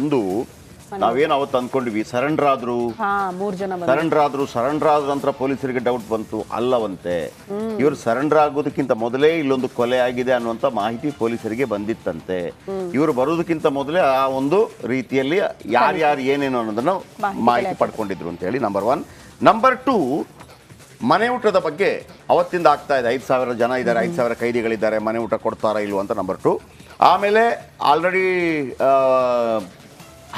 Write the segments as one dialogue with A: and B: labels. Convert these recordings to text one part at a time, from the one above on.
A: ಒಂದು ನಾವೇನು ಅವತ್ತು ಅಂದ್ಕೊಂಡ್ವಿ ಸರೆಂಡರ್ ಆದ್ರು
B: ಮೂರ್ ಜನ
A: ಸರೆಂಡರ್ ಆದ್ರು ಸರೆಂಡರ್ ಆದ ನಂತರ ಪೊಲೀಸರಿಗೆ ಡೌಟ್ ಬಂತು ಅಲ್ಲವಂತೆ. ಇವರು ಸರೆಂಡರ್ ಆಗೋದಕ್ಕಿಂತ ಮೊದಲೇ ಇಲ್ಲೊಂದು ಕೊಲೆ ಆಗಿದೆ ಅನ್ನುವಂಥ ಮಾಹಿತಿ ಪೊಲೀಸರಿಗೆ ಬಂದಿತ್ತಂತೆ. ಇವರು ಬರೋದಕ್ಕಿಂತ ಮೊದಲೇ ಆ ಒಂದು ರೀತಿಯಲ್ಲಿ ಯಾರ್ಯಾರು ಏನೇನು ಅನ್ನೋದನ್ನು
B: ಮಾಹಿತಿ
A: ಮಾಹಿತಿ ಪಡ್ಕೊಂಡಿದ್ರು ಅಂತ ಹೇಳಿ ನಂಬರ್ ಒನ್ ನಂಬರ್ ಟೂ ಮನೆ ಊಟದ ಬಗ್ಗೆ ಅವತ್ತಿಂದ ಆಗ್ತಾ ಇದೆ. ಐದು ಸಾವಿರ ಜನ ಇದ್ದಾರೆ ಐದು ಸಾವಿರ ಕೈದಿಗಳಿದ್ದಾರೆ ಮನೆ ಊಟ ಕೊಡ್ತಾರಾ ಇಲ್ವ ಅಂತ ನಂಬರ್ ಟು ಆಮೇಲೆ ಆಲ್ರೆಡಿ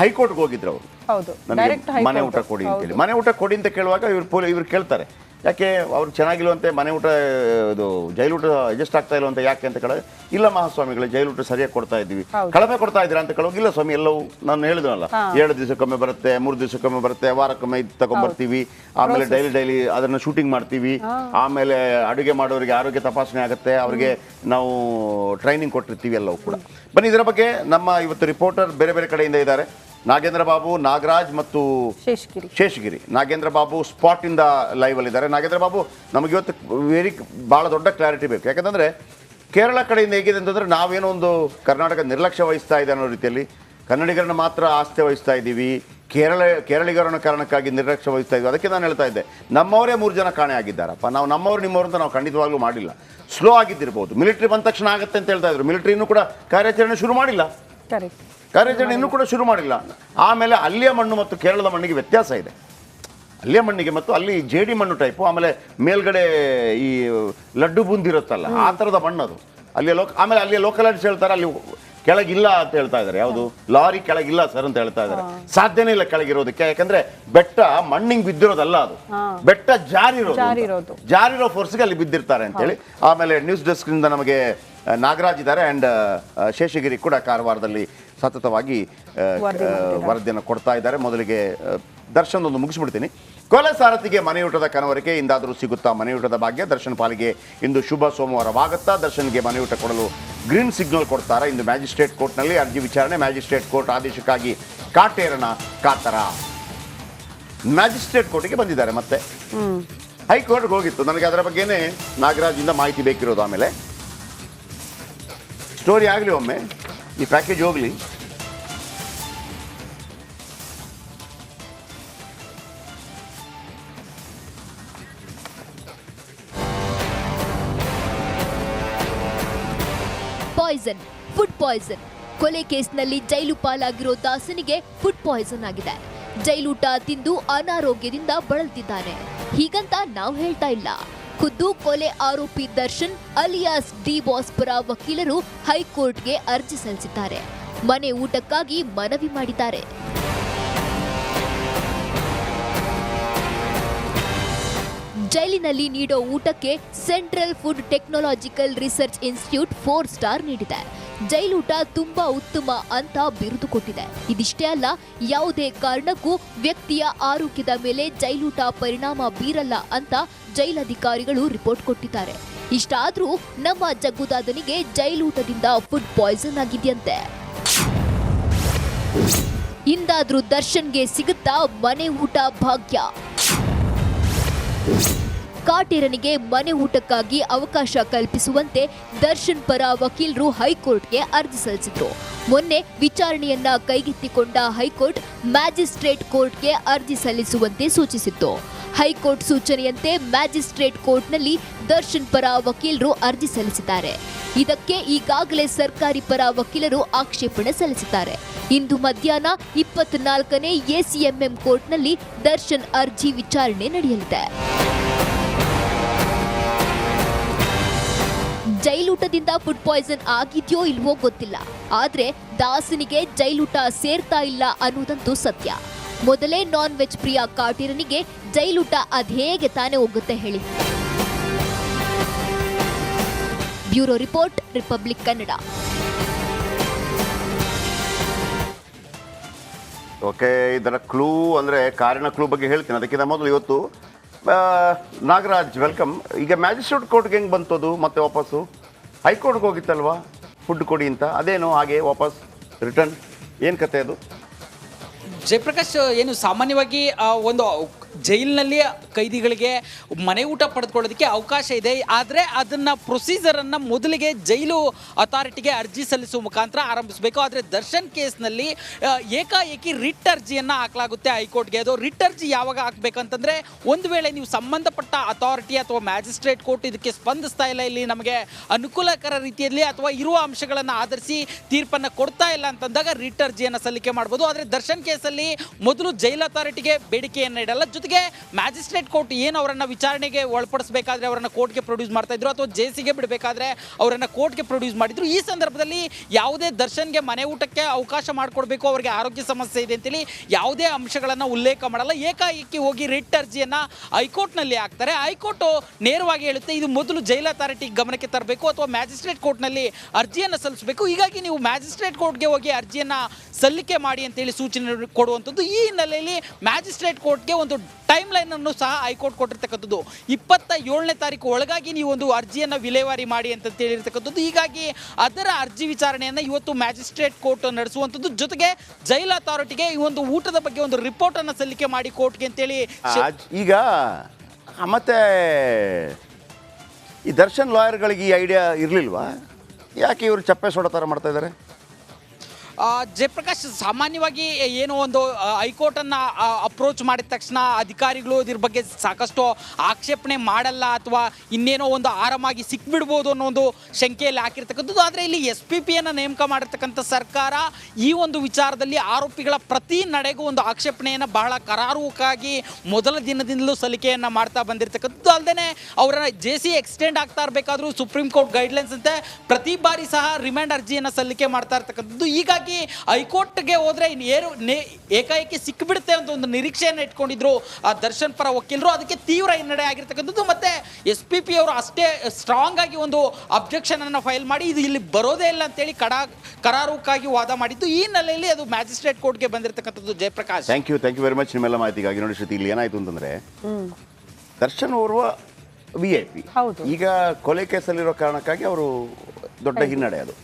A: ಹೈಕೋರ್ಟ್ಗೆ ಹೋಗಿದ್ರು ಅವರು.
B: ಹೌದು.
A: ನನಗೆ
B: ಡೈರೆಕ್ಟ್
A: ಮನೆ ಊಟ ಕೊಡಿ ಅಂತ ಹೇಳಿ. ಮನೆ ಊಟ ಕೊಡಿ ಅಂತ ಕೇಳುವಾಗ ಇವ್ರು ಪೊಲೀ ಇವ್ರು ಕೇಳ್ತಾರೆ. ಯಾಕೆ ಅವ್ರು ಚೆನ್ನಾಗಿಲ್ವಂತೆ ಮನೆ ಊಟ ಇದು ಜೈಲೂಟ ಅಡ್ಜಸ್ಟ್ ಆಗ್ತಾ ಇಲ್ವಂತ ಯಾಕೆ ಅಂತ ಕೇಳಿದ್ರೆ ಇಲ್ಲ ಮಹಾಸ್ವಾಮಿಗಳು ಜೈಲೂಟ ಸರಿಯಾಗಿ ಕೊಡ್ತಾ ಇದ್ದೀವಿ. ಕಳಪೆ ಕೊಡ್ತಾ ಇದ್ದೀರಾ ಅಂತ ಕೇಳುವಾಗ ಇಲ್ಲ ಸ್ವಾಮಿ ಎಲ್ಲವೂ ನಾನು ಹೇಳಿದ್ನಲ್ಲ. ಏಳು ದಿವಸಕ್ಕೊಮ್ಮೆ ಬರುತ್ತೆ ಮೂರು ದಿವಸಕ್ಕೊಮ್ಮೆ ಬರುತ್ತೆ ವಾರಕ್ಕೊಮ್ಮೆ ಇದು ತಗೊಂಡ್ಬರ್ತೀವಿ. ಆಮೇಲೆ ಡೈಲಿ ಡೈಲಿ ಅದನ್ನು ಶೂಟಿಂಗ್ ಮಾಡ್ತೀವಿ. ಆಮೇಲೆ ಅಡುಗೆ ಮಾಡೋರಿಗೆ ಆರೋಗ್ಯ ತಪಾಸಣೆ ಆಗುತ್ತೆ. ಅವರಿಗೆ ನಾವು ಟ್ರೈನಿಂಗ್ ಕೊಟ್ಟಿರ್ತೀವಿ ಎಲ್ಲವೂ ಕೂಡ. ಬನ್ನಿ ಇದರ ಬಗ್ಗೆ ನಮ್ಮ ಇವತ್ತು ರಿಪೋರ್ಟರ್ ಬೇರೆ ಬೇರೆ ಕಡೆಯಿಂದ ಇದ್ದಾರೆ. ನಾಗೇಂದ್ರ ಬಾಬು ನಾಗರಾಜ್ ಮತ್ತು
B: ಶೇಷಗಿರಿ.
A: ಶೇಷಗಿರಿ. ನಾಗೇಂದ್ರ ಬಾಬು ಸ್ಪಾಟ್ ಇಂದ ಲೈವ್ ಅಲ್ಲಿ ಇದ್ದಾರೆ ನಾಗೇಂದ್ರ ಬಾಬು ನಮಗೆ ಇವತ್ತು ವೆರಿ ಬಹಳ ದೊಡ್ಡ ಕ್ಲಾರಿಟಿ ಬೇಕು. ಯಾಕಂತಂದ್ರೆ ಕೇರಳ ಕಡೆಯಿಂದ ಹೇಗಿದೆ ಅಂತಂದ್ರೆ ನಾವೇನೋ ಒಂದು ಕರ್ನಾಟಕ ನಿರ್ಲಕ್ಷ್ಯ ವಹಿಸ್ತಾ ಇದೆ ಅನ್ನೋ ರೀತಿಯಲ್ಲಿ ಕನ್ನಡಿಗರನ್ನ ಮಾತ್ರ ಆಸ್ತಿ ವಹಿಸ್ತಾ ಇದ್ದೀವಿ. ಕೇರಳ ಕೇರಳಿಗರ ಕಾರಣಕ್ಕಾಗಿ ನಿರ್ಲಕ್ಷ್ಯ ವಹಿಸ್ತಾ ಇದ್ದೀವಿ. ಅದಕ್ಕೆ ನಾನು ಹೇಳ್ತಾ ಇದ್ದೆ. ನಮ್ಮವರೇ ಮೂರು ಜನ ಕಾಣೆ ಆಗಿದ್ದಾರಪ್ಪ. ನಾವು ನಮ್ಮವ್ರು ನಿಮ್ಮವ್ರು ಅಂತ ನಾವು ಖಂಡಿತವಾಗ್ಲೂ ಮಾಡಿಲ್ಲ. ಸ್ಲೋ ಆಗಿದ್ದಿರ್ಬೋದು. ಮಿಲಿಟರಿ ಬಂದ ತಕ್ಷಣ ಆಗುತ್ತೆ ಅಂತ ಹೇಳ್ತಾ ಇದ್ರು. ಮಿಲಿಟರಿ ಇನ್ನೂ ಕೂಡ ಕಾರ್ಯಾಚರಣೆ ಶುರು ಮಾಡಿಲ್ಲ.
B: ಕರೆಕ್ಟ್
A: ಕಾರ್ಯಾಚರಣೆ ಇನ್ನೂ ಕೂಡ ಶುರು ಮಾಡಿಲ್ಲ. ಆಮೇಲೆ ಅಲ್ಲಿಯ ಮಣ್ಣು ಮತ್ತು ಕೇರಳದ ಮಣ್ಣಿಗೆ ವ್ಯತ್ಯಾಸ ಇದೆ. ಅಲ್ಲಿಯ ಮಣ್ಣಿಗೆ ಮತ್ತು ಅಲ್ಲಿ ಜೇಡಿ ಮಣ್ಣು ಟೈಪು ಆಮೇಲೆ ಮೇಲ್ಗಡೆ ಈ ಲಡ್ಡು ಬೂಂದಿ ಇರುತ್ತಲ್ಲ ಆ ಥರದ ಮಣ್ಣು ಅದು ಅಲ್ಲಿ ಲೋಕ ಆಮೇಲೆ ಅಲ್ಲಿ ಲೋಕಲ್ ಹೇಳ್ತಾರೆ ಅಲ್ಲಿ ಕೆಳಗಿಲ್ಲ ಅಂತ ಹೇಳ್ತಾ ಇದ್ದಾರೆ. ಯಾವುದು? ಲಾರಿ ಕೆಳಗಿಲ್ಲ ಸರ್ ಅಂತ ಹೇಳ್ತಾ ಇದ್ದಾರೆ. ಸಾಧ್ಯನೇ ಇಲ್ಲ ಕೆಳಗಿರೋದಕ್ಕೆ ಯಾಕಂದ್ರೆ ಬೆಟ್ಟ ಮಣ್ಣಿಂಗ್ ಬಿದ್ದಿರೋದಲ್ಲ ಅದು. ಬೆಟ್ಟ ಜಾರಿರೋದು. ಜಾರಿರೋ ಫೋರ್ಸ್ಗೆ ಅಲ್ಲಿ ಬಿದ್ದಿರ್ತಾರೆ ಅಂತೇಳಿ ಆಮೇಲೆ ನ್ಯೂಸ್ ಡೆಸ್ಕ್ನಿಂದ ನಮಗೆ ನಾಗರಾಜ್ ಇದ್ದಾರೆ ಅಂಡ್ ಶೇಷಗಿರಿ ಕೂಡ ಕಾರವಾರದಲ್ಲಿ ಸತತವಾಗಿ ವರದಿಯನ್ನು ಕೊಡ್ತಾ ಇದ್ದಾರೆ. ಮೊದಲಿಗೆ ದರ್ಶನ ದರ್ಶನ್ ಒಂದು ಮುಗಿಸ್ಬಿಡ್ತೀನಿ. ಕೊಲೆ ಸಾರಥಿಗೆ ಮನೆಯೂಟದ ಕನವರಿಕೆ ಇಂದಾದರೂ ಸಿಗುತ್ತಾ ಮನೆಯೂಟದ ಭಾಗ್ಯ? ದರ್ಶನ್ ಪಾಲಿಗೆ ಇಂದು ಶುಭ ಸೋಮವಾರವಾಗುತ್ತಾ? ದರ್ಶನ್ಗೆ ಮನೆಯೂಟ ಕೊಡಲು ಗ್ರೀನ್ ಸಿಗ್ನಲ್ ಕೊಡ್ತಾರೆ? ಇಂದು ಮ್ಯಾಜಿಸ್ಟ್ರೇಟ್ ಕೋರ್ಟ್ನಲ್ಲಿ ಅರ್ಜಿ ವಿಚಾರಣೆ. ಮ್ಯಾಜಿಸ್ಟ್ರೇಟ್ ಕೋರ್ಟ್ ಆದೇಶಕ್ಕಾಗಿ ಕಾಟೇರನ ಕಾತರ. ಮ್ಯಾಜಿಸ್ಟ್ರೇಟ್ ಕೋರ್ಟಿಗೆ ಬಂದಿದ್ದಾರೆ ಮತ್ತೆ. ಹೈಕೋರ್ಟ್ಗೆ ಹೋಗಿತ್ತು. ನನಗೆ ಅದರ ಬಗ್ಗೆನೇ ನಾಗರಾಜಿಂದ ಮಾಹಿತಿ ಬೇಕಿರೋದು ಆಮೇಲೆ. ಸ್ಟೋರಿ ಆಗಲಿ ಒಮ್ಮೆ. ಈ ಪ್ಯಾಕೇಜ್ ಹೋಗಲಿ.
C: ಪಾಯ್ಸನ್ ಫುಡ್ ಪಾಯ್ಸನ್ ಕೊಲೆ ಕೇಸ್ನಲ್ಲಿ ಜೈಲು ಪಾಲಾಗಿರೋ ದಾಸನಿಗೆ ಫುಡ್ ಪಾಯ್ಸನ್ ಆಗಿದೆ. ಜೈಲೂಟ ತಿಂದು ಅನಾರೋಗ್ಯದಿಂದ ಬಳಲ್ತಿದ್ದಾನೆ. ಹೀಗಂತ ನಾವು ಹೇಳ್ತಾ ಇಲ್ಲ. ಖುದ್ದು ಕೊಲೆ ಆರೋಪಿ ದರ್ಶನ್ ಅಲಿಯಾಸ್ ಡಿ ಬಾಸ್ ಪರ ವಕೀಲರು ಹೈಕೋರ್ಟ್ಗೆ ಅರ್ಜಿ ಸಲ್ಲಿಸಿದ್ದಾರೆ. ಮನೆ ಊಟಕ್ಕಾಗಿ ಮನವಿ ಮಾಡಿದ್ದಾರೆ. ಜೈಲಿನಲ್ಲಿ ನೀಡೋ ಊಟಕ್ಕೆ central food technological research institute four star ನೀಡಿದೆ. ಜೈಲೂಟ ತುಂಬಾ ಉತ್ತಮ ಅಂತ ಬಿರುದು ಕೊಟ್ಟಿದೆ ಇದಿಷ್ಟೇ ಅಲ್ಲ, ಯಾವುದೇ ಕಾರಣಕ್ಕೂ ವ್ಯಕ್ತಿಯ ಆರೋಗ್ಯದ ಮೇಲೆ ಜೈಲೂಟ ಪರಿಣಾಮ ಬೀರಲ್ಲ ಅಂತ ಜೈಲಧಿಕಾರಿಗಳು ರಿಪೋರ್ಟ್ ಕೊಟ್ಟಿದ್ದಾರೆ. ಇಷ್ಟಾದ್ರೂ ನಮ್ಮ ಜಗ್ಗುದಾದನಿಗೆ ಜೈಲೂಟದಿಂದ ಫುಡ್ ಪಾಯ್ಸನ್ ಆಗಿದೆಯಂತೆ. ಇಂದಾದ್ರೂ ದರ್ಶನ್ಗೆ ಸಿಗುತ್ತಾ ಮನೆ ಊಟ ಭಾಗ್ಯ. ಕಾಟೇರನಿಗೆ ಮನೆ ಊಟಕ್ಕಾಗಿ ಅವಕಾಶ ಕಲ್ಪಿಸುವಂತೆ ದರ್ಶನ್ ಪರ ವಕೀಲರು ಹೈಕೋರ್ಟ್ಗೆ ಅರ್ಜಿ ಸಲ್ಲಿಸಿದ್ರು. ಮೊನ್ನೆ ವಿಚಾರಣೆಯನ್ನ ಕೈಗೆತ್ತಿಕೊಂಡ ಹೈಕೋರ್ಟ್ ಮ್ಯಾಜಿಸ್ಟ್ರೇಟ್ ಕೋರ್ಟ್ಗೆ ಅರ್ಜಿ ಸಲ್ಲಿಸುವಂತೆ ಸೂಚಿಸಿತ್ತು. ಹೈಕೋರ್ಟ್ ಸೂಚನೆಯಂತೆ ಮ್ಯಾಜಿಸ್ಟ್ರೇಟ್ ಕೋರ್ಟ್ನಲ್ಲಿ ದರ್ಶನ್ ಪರ ವಕೀಲರು ಅರ್ಜಿ ಸಲ್ಲಿಸಿದ್ದಾರೆ. ಇದಕ್ಕೆ ಈಗಾಗಲೇ ಸರ್ಕಾರಿ ಪರ ವಕೀಲರು ಆಕ್ಷೇಪಣೆ ಸಲ್ಲಿಸಿದ್ದಾರೆ. ಇಂದು ಮಧ್ಯಾಹ್ನ ಇಪ್ಪತ್ನಾಲ್ಕನೇ ಎಸಿಎಂಎಂ ಕೋರ್ಟ್ನಲ್ಲಿ ದರ್ಶನ್ ಅರ್ಜಿ ವಿಚಾರಣೆ ನಡೆಯಲಿದೆ. ಜೈಲೂಟದಿಂದ ಫುಡ್ ಪಾಯ್ಸನ್ ಆಗಿದೆಯೋ ಇಲ್ವೋ ಗೊತ್ತಿಲ್ಲ. ಆದ್ರೆ ದಾಸನಿಗೆ ಜೈಲೂಟ ಸೇರ್ತಾ ಇಲ್ಲ ಅನ್ನೋದಂತೂ ಸತ್ಯ. ಮೊದಲೇ ನಾನ್ ವೆಜ್ ಪ್ರಿಯ ಕಾಟೀರನಿಗೆ ಜೈಲೂಟ ಅದೇಗೆ ತಾನೇ ಹೋಗುತ್ತೆ ಹೇಳಿ. Bureau report Republic Kannada
A: okay, ಇದರ ಕ್ಲೂ ಅಂದರೆ ಕಾರಿನ ಕ್ಲೂ ಬಗ್ಗೆ ಹೇಳ್ತೀನಿ. ಅದಕ್ಕಿಂತ ಮೊದಲು ಇವತ್ತು ನಾಗರಾಜ್ ವೆಲ್ಕಮ್ ಈಗ ಮ್ಯಾಜಿಸ್ಟ್ರೇಟ್ ಕೋರ್ಟ್ಗೆ ಹೆಂಗೆ ಬಂತದು ಮತ್ತೆ ವಾಪಸ್ಸು? ಹೈಕೋರ್ಟ್ಗೆ ಹೋಗಿತ್ತಲ್ವಾ? ಫುಡ್ ಕೊಡಿ ಅಂತ. ಅದೇನು, ಹಾಗೆ ವಾಪಸ್ ರಿಟರ್ನ್? ಏನು ಕತೆ ಅದು?
D: ಜಯಪ್ರಕಾಶ್, ಏನು ಸಾಮಾನ್ಯವಾಗಿ ಒಂದು ಜೈಲಿನಲ್ಲಿ ಕೈದಿಗಳಿಗೆ ಮನೆ ಊಟ ಪಡೆದುಕೊಳ್ಳೋದಕ್ಕೆ ಅವಕಾಶ ಇದೆ. ಆದರೆ ಅದನ್ನು ಪ್ರೊಸೀಜರನ್ನು ಮೊದಲಿಗೆ ಜೈಲು ಅಥಾರಿಟಿಗೆ ಅರ್ಜಿ ಸಲ್ಲಿಸುವ ಮುಖಾಂತರ ಆರಂಭಿಸಬೇಕು. ಆದರೆ ದರ್ಶನ್ ಕೇಸ್ನಲ್ಲಿ ಏಕಾಏಕಿ ರಿಟ್ ಅರ್ಜಿಯನ್ನು ಹಾಕಲಾಗುತ್ತೆ ಹೈಕೋರ್ಟ್ಗೆ. ಅದು ರಿಟ್ ಅರ್ಜಿ ಯಾವಾಗ ಹಾಕಬೇಕಂತಂದರೆ ಒಂದು ವೇಳೆ ನೀವು ಸಂಬಂಧಪಟ್ಟ ಅಥಾರಿಟಿ ಅಥವಾ ಮ್ಯಾಜಿಸ್ಟ್ರೇಟ್ ಕೋರ್ಟ್ ಇದಕ್ಕೆ ಸ್ಪಂದಿಸ್ತಾ ಇಲ್ಲ, ಇಲ್ಲಿ ನಮಗೆ ಅನುಕೂಲಕರ ರೀತಿಯಲ್ಲಿ ಅಥವಾ ಇರುವ ಅಂಶಗಳನ್ನು ಆಧರಿಸಿ ತೀರ್ಪನ್ನು ಕೊಡ್ತಾ ಇಲ್ಲ ಅಂತಂದಾಗ ರಿಟ್ ಅರ್ಜಿಯನ್ನು ಸಲ್ಲಿಕೆ ಮಾಡ್ಬೋದು. ಆದರೆ ದರ್ಶನ್ ಕೇಸಲ್ಲಿ ಮೊದಲು ಜೈಲ್ ಅಥಾರಿಟಿಗೆ ಬೇಡಿಕೆಯನ್ನು ಇಡಲ್ಲ. ಜೊತೆಗೆ ಮ್ಯಾಜಿಸ್ಟ್ರೇಟ್ ಕೋರ್ಟ್ ಏನು ಅವರನ್ನು ವಿಚಾರಣೆಗೆ ಒಳಪಡಿಸಬೇಕಾದ್ರೆ ಅವರನ್ನು ಕೋರ್ಟ್ಗೆ ಪ್ರೊಡ್ಯೂಸ್ ಮಾಡ್ತಾ ಇದ್ರು ಅಥವಾ ಜೇಸಿಗೆ ಬಿಡಬೇಕಾದ್ರೆ ಅವರನ್ನು ಕೋರ್ಟ್ಗೆ ಪ್ರೊಡ್ಯೂಸ್ ಮಾಡಿದ್ರು? ಈ ಸಂದರ್ಭದಲ್ಲಿ ಯಾವುದೇ ದರ್ಶನ್ಗೆ ಮನೆ ಊಟಕ್ಕೆ ಅವಕಾಶ ಮಾಡಿಕೊಡ್ಬೇಕು, ಅವರಿಗೆ ಆರೋಗ್ಯ ಸಮಸ್ಯೆ ಇದೆ ಅಂತೇಳಿ ಯಾವುದೇ ಅಂಶಗಳನ್ನು ಉಲ್ಲೇಖ ಮಾಡಲ್ಲ. ಏಕಾಏಕಿ ಹೋಗಿ ರಿಟ್ ಅರ್ಜಿಯನ್ನು ಹೈಕೋರ್ಟ್ನಲ್ಲಿ ಹಾಕ್ತಾರೆ. ಹೈಕೋರ್ಟ್ ನೇರವಾಗಿ ಹೇಳುತ್ತೆ, ಇದು ಮೊದಲು ಜೈಲ್ ಅಥಾರಿಟಿ ಗಮನಕ್ಕೆ ತರಬೇಕು ಅಥವಾ ಮ್ಯಾಜಿಸ್ಟ್ರೇಟ್ ಕೋರ್ಟ್ನಲ್ಲಿ ಅರ್ಜಿಯನ್ನು ಸಲ್ಲಿಸಬೇಕು. ಹೀಗಾಗಿ ನೀವು ಮ್ಯಾಜಿಸ್ಟ್ರೇಟ್ ಕೋರ್ಟ್ಗೆ ಹೋಗಿ ಅರ್ಜಿಯನ್ನು ಸಲ್ಲಿಕೆ ಮಾಡಿ ಅಂತೇಳಿ ಸೂಚನೆ ಕೊಡುವಂಥದ್ದು. ಈ ಹಿನ್ನೆಲೆಯಲ್ಲಿ ಮ್ಯಾಜಿಸ್ಟ್ರೇಟ್ ಕೋರ್ಟ್ಗೆ ಒಂದು ಟೈಮ್ ಲೈನ್ ಅನ್ನು ಸಹ ಹೈಕೋರ್ಟ್ ಕೊಟ್ಟಿರ್ತಕ್ಕಂಥದ್ದು. ಇಪ್ಪತ್ತ ಏಳನೇ ತಾರೀಕು ಒಳಗಾಗಿ ನೀವು ಒಂದು ಅರ್ಜಿಯನ್ನು ವಿಲೇವಾರಿ ಮಾಡಿ ಅಂತ ಹೇಳಿರ್ತಕ್ಕಂಥದ್ದು. ಹೀಗಾಗಿ ಅದರ ಅರ್ಜಿ ವಿಚಾರಣೆಯನ್ನು ಇವತ್ತು ಮ್ಯಾಜಿಸ್ಟ್ರೇಟ್ ಕೋರ್ಟ್ ನಡೆಸುವಂಥದ್ದು. ಜೊತೆಗೆ ಜೈಲ್ ಅಥಾರಿಟಿಗೆ ಈ ಒಂದು ಊಟದ ಬಗ್ಗೆ ಒಂದು ರಿಪೋರ್ಟ್ ಅನ್ನು ಸಲ್ಲಿಕೆ ಮಾಡಿ ಕೋರ್ಟ್ಗೆ ಅಂತೇಳಿ
A: ಈಗ ಮತ್ತೆ ಈ ದರ್ಶನ್ ಲಾಯರ್ಗಳಿಗೆ ಈ ಐಡಿಯಾ ಇರಲಿಲ್ವಾ? ಯಾಕೆ ಇವರು ಚಪ್ಪೆ ಸೋಡೋ ಥರ ಮಾಡ್ತಾ ಇದ್ದಾರೆ?
D: ಜಯಪ್ರಕಾಶ್, ಸಾಮಾನ್ಯವಾಗಿ ಏನೋ ಒಂದು ಹೈಕೋರ್ಟನ್ನು ಅಪ್ರೋಚ್ ಮಾಡಿದ ತಕ್ಷಣ ಅಧಿಕಾರಿಗಳು ಇದ್ರ ಬಗ್ಗೆ ಸಾಕಷ್ಟು ಆಕ್ಷೇಪಣೆ ಮಾಡಲ್ಲ ಅಥವಾ ಇನ್ನೇನೋ ಒಂದು ಆರಾಮಾಗಿ ಸಿಕ್ಬಿಡ್ಬೋದು ಅನ್ನೋ ಒಂದು ಶಂಕೆಯಲ್ಲಿ ಹಾಕಿರ್ತಕ್ಕಂಥದ್ದು. ಆದರೆ ಇಲ್ಲಿ ಎಸ್ ಪಿ ಪಿಯನ್ನು ನೇಮಕ ಮಾಡಿರ್ತಕ್ಕಂಥ ಸರ್ಕಾರ ಈ ಒಂದು ವಿಚಾರದಲ್ಲಿ ಆರೋಪಿಗಳ ಪ್ರತಿ ನಡೆಗೂ ಒಂದು ಆಕ್ಷೇಪಣೆಯನ್ನು ಬಹಳ ಕರಾರುವಕ್ಕಾಗಿ ಮೊದಲ ದಿನದಿಂದಲೂ ಸಲ್ಲಿಕೆಯನ್ನು ಮಾಡ್ತಾ ಬಂದಿರತಕ್ಕಂಥದ್ದು. ಅಲ್ಲದೆ ಅವರ ಜೆ ಸಿ ಎಕ್ಸ್ಟೆಂಡ್ ಆಗ್ತಾ ಇರಬೇಕಾದ್ರೂ ಸುಪ್ರೀಂ ಕೋರ್ಟ್ ಗೈಡ್ಲೈನ್ಸ್ ಅಂತೆ ಪ್ರತಿ ಬಾರಿ ಸಹ ರಿಮ್ಯಾಂಡ್ ಅರ್ಜಿಯನ್ನು ಸಲ್ಲಿಕೆ ಮಾಡ್ತಾ ಇರ್ತಕ್ಕಂಥದ್ದು. ಹೀಗಾಗಿ ಹೈಕೋರ್ಟ್ಗೆ ಹೋದ್ರೆ ಇನ್ನು ಏನು ನೇ ಏಕಾಏಕಿ ಸಿಕ್ಕಿಬಿಡುತ್ತೆ ಅಂತ ಒಂದು ನಿರೀಕ್ಷೆಯನ್ನು ಇಟ್ಕೊಂಡಿದ್ರು ಆ ದರ್ಶನ್ ಪರ ವಕೀಲರು. ಅದಕ್ಕೆ ತೀವ್ರ ಹಿನ್ನಡೆ ಆಗಿರ್ತಕ್ಕಂಥದ್ದು ಮತ್ತೆ ಎಸ್ ಪಿ ಪಿ ಅವರು ಅಷ್ಟೇ ಸ್ಟ್ರಾಂಗ್ ಆಗಿ ಒಂದು ಅಬ್ಜೆಕ್ಷನ್ ಅನ್ನು ಫೈಲ್ ಮಾಡಿ ಇದು ಇಲ್ಲಿ ಬರೋದೇ ಇಲ್ಲ ಅಂತೇಳಿ ಕಡಾ ಕರಾರುಕ್ಕಾಗಿ ವಾದ ಮಾಡಿದ್ದು. ಈ ಹಿನ್ನೆಲೆಯಲ್ಲಿ ಅದು ಮ್ಯಾಜಿಸ್ಟ್ರೇಟ್ ಕೋರ್ಟ್ಗೆ ಬಂದಿರತಕ್ಕಂಥದ್ದು Jayaprakash.
A: Thank you thank you very much ನಿಮ್ಮೆಲ್ಲ ಮಾಹಿತಿಗಾಗಿ ನೋಡಿ ಶ್ರುತಿ ಇಲ್ಲಿ ಏನಾಯಿತು ಅಂತಂದರೆ ದರ್ಶನ್ ಓರ್ವ ವಿ ಐ ಪಿ
B: ಹೌದು.
A: ಈಗ ಕೊಲೆ ಕೇಸಲ್ಲಿರೋ ಕಾರಣಕ್ಕಾಗಿ ಅವರು ದೊಡ್ಡ ಹಿನ್ನಡೆ ಅದು.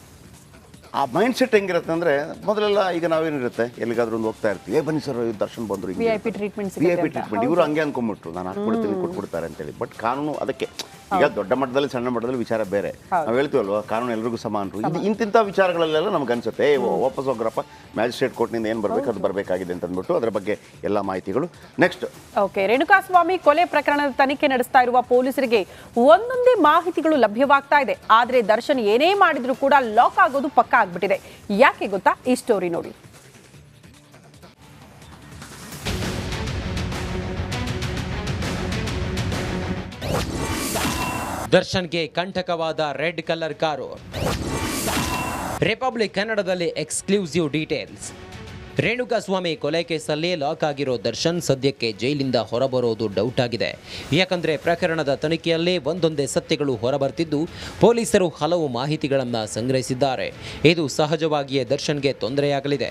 A: ಆ ಮೈಂಡ್ ಸೆಟ್ ಹೆಂಗಿರುತ್ತೆ ಅಂದ್ರೆ ಮೊದಲೆಲ್ಲ ಈಗ ನಾವೇನಿರುತ್ತೆ? ಎಲ್ಲಿಗಾದ್ರೂ ಒಂದು ಹೋಗ್ತಾ ಇರ್ತೀವಿ. ಏ ಬನ್ನಿ ಸರ್ ದರ್ಶನ್ ಬಂದರು ವಿ ಐ ಪಿ. ಟ್ರೀಟ್ಮೆಂಟ್ ಇವರು ಹಂಗೆ ಅನ್ಕೊಂಬಿಟ್ರು. ನಾನು ಹಾಕ್ಬಿಡ್ತೀನಿ ಕೊಟ್ಬಿಡ್ತಾರೆ ಅಂತೇಳಿ. ಬಟ್ ಕಾನೂನು ಅದಕ್ಕೆ ಈಗ ದೊಡ್ಡ ಮಟ್ಟದಲ್ಲಿ ಸಣ್ಣ ಮಟ್ಟದಲ್ಲಿ ವಿಚಾರ ಬೇರೆ. ನಾವು ಹೇಳ್ತೀವಲ್ವಾ ಕಾನೂನು ಎಲ್ರಿಗೂ ಸಮಾನರು. ಇದು ಇಂತಿಂಥ ವಿಚಾರಗಳಲ್ಲೆಲ್ಲ ನಮ್ಗೆ ಅನ್ಸುತ್ತೆ. ಏ ವಾಪಸ್ ಹೋಗ್ರಪ್ಪ ಮ್ಯಾಜಿಸ್ಟ್ರೇಟ್ ಕೋರ್ಟ್ನಿಂದ ಏನು ಬರಬೇಕು ಅದು ಬರಬೇಕಾಗಿದೆ ಅಂತ ಅಂದ್ಬಿಟ್ಟು ಅದರ ಬಗ್ಗೆ ಎಲ್ಲ ಮಾಹಿತಿಗಳು. ನೆಕ್ಸ್ಟ್
B: ಓಕೆ ರೇಣುಕಾಸ್ವಾಮಿ ಕೊಲೆ ಪ್ರಕರಣದ ತನಿಖೆ ನಡೆಸ್ತಾ ಇರುವ ಪೊಲೀಸರಿಗೆ ಒಂದೊಂದೇ ಮಾಹಿತಿಗಳು ಲಭ್ಯವಾಗ್ತಾ ಇದೆ. ಆದರೆ ದರ್ಶನ್ ಏನೇ ಮಾಡಿದ್ರು ಕೂಡ ಲಾಕ್ ಆಗೋದು ಪಕ್ಕ ಆಗ್ಬಿಟ್ಟಿದೆ. ಯಾಕೆ ಗೊತ್ತಾ? ಈ ಸ್ಟೋರಿ ನೋಡಿ.
E: ದರ್ಶನ್ಗೆ ಕಂಠಕವಾದ ರೆಡ್ ಕಲರ್ ಕಾರು. ರಿಪಬ್ಲಿಕ್ ಕನ್ನಡದಲ್ಲಿ ಎಕ್ಸ್ಕ್ಲೂಸಿವ್ ಡೀಟೇಲ್ಸ್. ರೇಣುಕಾಸ್ವಾಮಿ ಕೊಲೆ ಕೇಸಲ್ಲಿ ಲಾಕ್ ಆಗಿರೋ ದರ್ಶನ್ ಸದ್ಯಕ್ಕೆ ಜೈಲಿಂದ ಹೊರಬರೋದು ಡೌಟ್ ಆಗಿದೆ ಯಾಕಂದ್ರೆ ಪ್ರಕರಣದ ತನಿಖೆಯಲ್ಲಿ ಒಂದೊಂದೇ ಸತ್ಯಗಳು ಹೊರಬರ್ತಿದ್ದು ಪೊಲೀಸರು ಹಲವು ಮಾಹಿತಿಗಳನ್ನು ಸಂಗ್ರಹಿಸಿದ್ದಾರೆ. ಇದು ಸಹಜವಾಗಿಯೇ ದರ್ಶನ್ಗೆ ತೊಂದರೆಯಾಗಲಿದೆ.